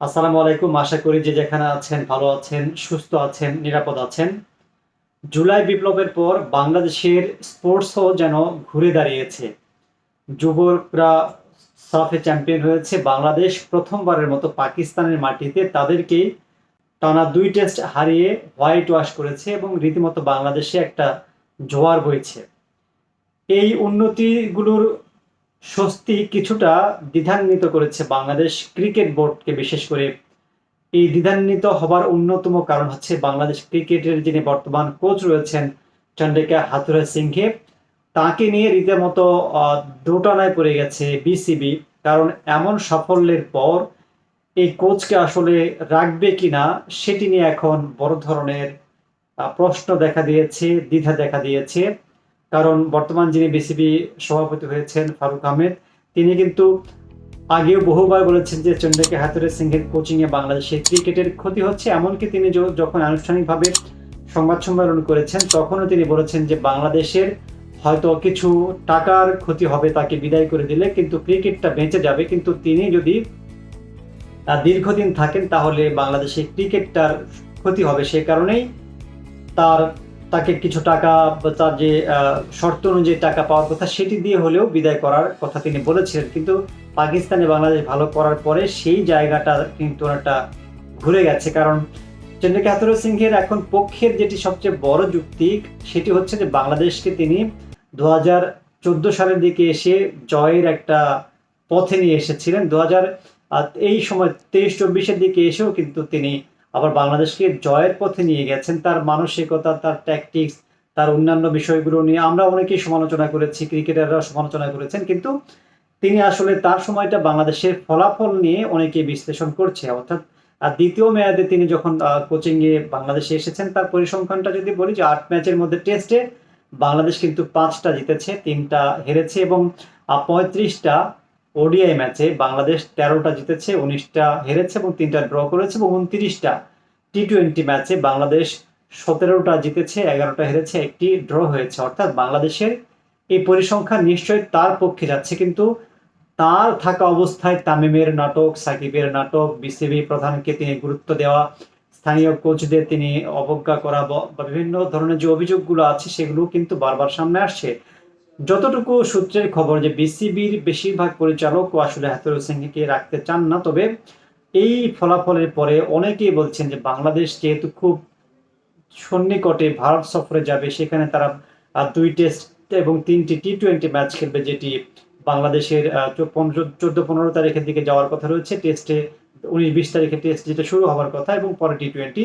আসসালামু আলাইকুম। আশা করি যে যেখানে আছেন ভালো আছেন, সুস্থ আছেন, নিরাপদ আছেন। জুলাই বিপ্লবের পর বাংলাদেশের স্পোর্টসও যেন ঘুরে দাঁড়িয়েছে। যুবকরা সাফে চ্যাম্পিয়ন হয়েছে। বাংলাদেশ প্রথমবারের মতো পাকিস্তানের মাটিতে তাদেরকে টানা দুই টেস্ট হারিয়ে হোয়াইট ওয়াশ করেছে এবং রীতিমতো বাংলাদেশে একটা জোয়ার বইছে। এই উন্নতিগুলোর স্বস্তি কিছুটা দ্বিধান্বিত করেছে বাংলাদেশ ক্রিকেট বোর্ডকে, বিশেষ করে এই দ্বিধান্বিত হবার অন্যতম কারণ হচ্ছে বাংলাদেশ ক্রিকেটের যিনি বর্তমান কোচ রয়েছেন চন্দ্রিকা হাথুরা সিংহে, তাকে নিয়ে রীতিমতো দোটানায় পড়ে গেছে বিসিবি। কারণ এমন সাফল্যের পর এই কোচকে আসলে রাখবে কিনা সেটি নিয়ে এখন বড় ধরনের প্রশ্ন দেখা দিয়েছে, দ্বিধা দেখা দিয়েছে। কারণ বর্তমান যিনি বিসিবি সভাপতি হয়েছেন ফারুক আহমেদ, তিনি কিন্তু আগেও বহুবার বলেছেন যে চন্দ্রকে হাতুরে সিংহের কোচিংয়ে বাংলাদেশের ক্রিকেটের ক্ষতি হচ্ছে। এমনকি তিনি যখন আনুষ্ঠানিকভাবে সংবাদ সম্মেলন করেছেন, তখনও তিনি বলেছেন যে বাংলাদেশের হয়তো কিছু টাকার ক্ষতি হবে তাকে বিদায় করে দিলে, কিন্তু ক্রিকেটটা বেঁচে যাবে। কিন্তু তিনি যদি দীর্ঘদিন থাকেন, তাহলে বাংলাদেশের ক্রিকেটটার ক্ষতি হবে সে কারণেই তার তাকে কিছু টাকা তার যে শর্ত অনুযায়ী টাকা পাওয়ার কথা সেটি দিয়ে হলেও বিদায় করার কথা তিনি বলেছিলেন। কিন্তু পাকিস্তানে বাংলাদেশ ভালো করার পরে সেই জায়গাটা কিন্তু অনেকটা ঘুরে গেছে। কারণ হাতুর সিংহের এখন পক্ষের যেটি সবচেয়ে বড় যুক্তি, সেটি হচ্ছে যে বাংলাদেশকে তিনি দু হাজার চোদ্দ সালের দিকে এসে জয়ের একটা পথে নিয়ে এসেছিলেন। দু হাজার এই সময় তেইশ চব্বিশের দিকে এসেও কিন্তু তিনি আবার বাংলাদেশকে জয়ের পথে নিয়ে গেছেন, তার মানসিকতা, তার ট্যাকটিক্স তার অন্যান্য বিষয়গুলো নিয়ে আমরা অনেকেই সমালোচনা করেছি ক্রিকেটাররা সমালোচনা করেছেন, কিন্তু তিনি আসলে তার সময়টা বাংলাদেশের ফলাফল নিয়ে অনেকে বিশ্লেষণ করছে। অর্থাৎ, আর দ্বিতীয় মেয়াদে তিনি যখন কোচিং এ বাংলাদেশে এসেছেন, তার পরিসংখ্যানটা যদি বলি যে আট ম্যাচের মধ্যে টেস্টে বাংলাদেশ কিন্তু পাঁচটা জিতেছে, তিনটা হেরেছে এবং পঁয়ত্রিশটা ওডিআই ম্যাচে বাংলাদেশ তেরোটা জিতেছে, উনিশটা হেরেছে এবং তিনটা ড্র করেছে এবং উনত্রিশটা টি টোয়েন্টি ম্যাচে বাংলাদেশ সতেরোটা জিতেছে, এগারোটা হেরেছে, একটি ড্র হয়েছে। অর্থাৎ বাংলাদেশের এই পরিসংখ্যান নিশ্চয়ই তার পক্ষে যাচ্ছে, কিন্তু তার থাকা অবস্থায় তামিমের নাটক, সাকিবের নাটক, বিসিবি প্রধানকে তিনি গুরুত্ব দেওয়া, স্থানীয় কোচদের তিনি অবজ্ঞা করা বা বিভিন্ন ধরনের যে অভিযোগগুলো আছে, সেগুলো কিন্তু বারবার সামনে আসছে। যতটুকু সূত্রের খবর যে বিসিবির বেশিরভাগ পরিচালক আসলে হাতুর সিংকে রাখতে চান না, তবে এই ফলাফলের পরে অনেকেই বলছেন যে বাংলাদেশ যেহেতু খুব সন্নিকটে ভারত সফরে যাবে, সেখানে তারা দুই টেস্ট এবং তিনটি টি টোয়েন্টি ম্যাচ খেলবে, যেটি বাংলাদেশের চোদ্দ পনেরো তারিখের দিকে যাওয়ার কথা রয়েছে। টেস্টে উনিশ বিশ তারিখে টেস্ট যেটা শুরু হওয়ার কথা এবং পরে টি টোয়েন্টি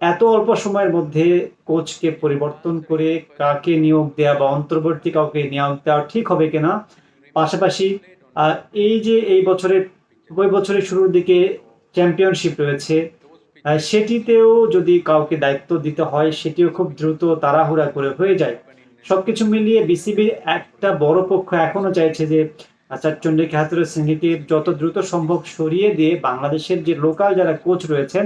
এত অল্প সময়ের মধ্যে কোচকে পরিবর্তন করে কাকে নিয়োগ দেওয়া বা অন্তর্বর্তী কাউকে নিয়োগ দেওয়া ঠিক হবে কিনা? পাশাপাশি এই যে এই বছরের, ওই বছরের শুরুর দিকে চ্যাম্পিয়নশিপ রয়েছে সেটিতেও যদি কাউকে দায়িত্ব দিতে হয়, সেটিও খুব দ্রুত তাড়াহুড়া করে হয়ে যায়। সবকিছু মিলিয়ে বিসিবির একটা বড় পক্ষ এখনও চাইছে যে আচার চন্দ্রিকা হাতুর সিংহকে যত দ্রুত সম্ভব সরিয়ে দিয়ে বাংলাদেশের যে লোকাল যারা কোচ রয়েছেন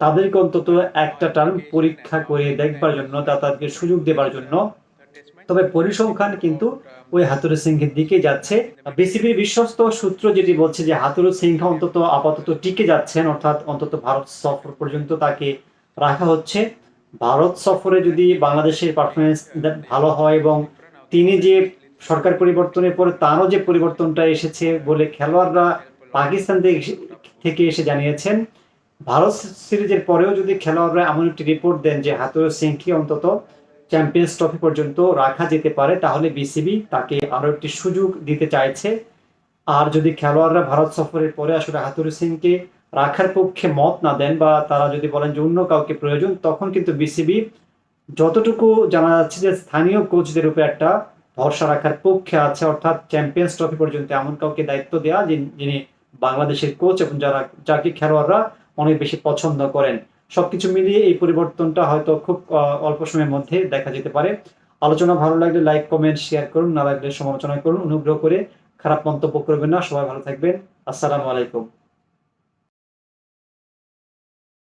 তাদেরকে অন্তত একটা টার্ম পরীক্ষা করে দেখবার জন্য তাদেরকে সুযোগ দেবার জন্য। তবে পরিসংখ্যান কিন্তু ওই হাতুরু সিংহের দিকে যাচ্ছে। বিসিবির বিশ্বস্ত সূত্র যেটি বলছে যে হাতুরু সিংহ অন্তত আপাতত টিকে যাচ্ছেন, অর্থাৎ অন্তত ভারত সফর পর্যন্ত তাকে রাখা হচ্ছে। ভারত সফরে যদি বাংলাদেশের পারফরমেন্স ভালো হয় এবং তিনি যে সরকার পরিবর্তনের পরে তারও যে পরিবর্তনটা এসেছে বলে খেলোয়াড়রা পাকিস্তান থেকে এসে জানিয়েছেন ভারত সিরিজের পরেও যদি খেলোয়াড়রা এমন একটি রিপোর্ট দেন যে হাতুরু সিংকে অন্তত চ্যাম্পিয়ন্স ট্রফি পর্যন্ত রাখা যেতে পারে, তাহলে বিসিবি তাকে আরও একটি সুযোগ দিতে চাইছে। আর যদি খেলোয়াড়রা ভারত সফরের পরে আসলে হাতুরু সিংকে রাখার পক্ষে মত না দেন বা তারা যদি বলেন যে অন্য কাউকে প্রয়োজন, তখন কিন্তু বিসিবি যতটুকু জানা যাচ্ছে যে স্থানীয় কোচদের উপরে একটা ভরসা রাখার পক্ষে আছে, অর্থাৎ চ্যাম্পিয়ন্স ট্রফি পর্যন্ত এমন কাউকে দায়িত্ব দেওয়া যিনি- বাংলাদেশের কোচ এবং যারা যাকে খেলোয়াড়রা অনেক বেশি পছন্দ করেন। সবকিছু মিলিয়ে এই পরিবর্তনটা হয়তো খুব অল্প সময়ের মধ্যে দেখা যেতে পারে। আলোচনা ভালো লাগলে লাইক, কমেন্ট, শেয়ার করুন। না লাগলে সমালোচনা করুন। অনুগ্রহ করে খারাপ মন্তব্য করবেন না। সবাই ভালো থাকবেন। আসসালামু আলাইকুম।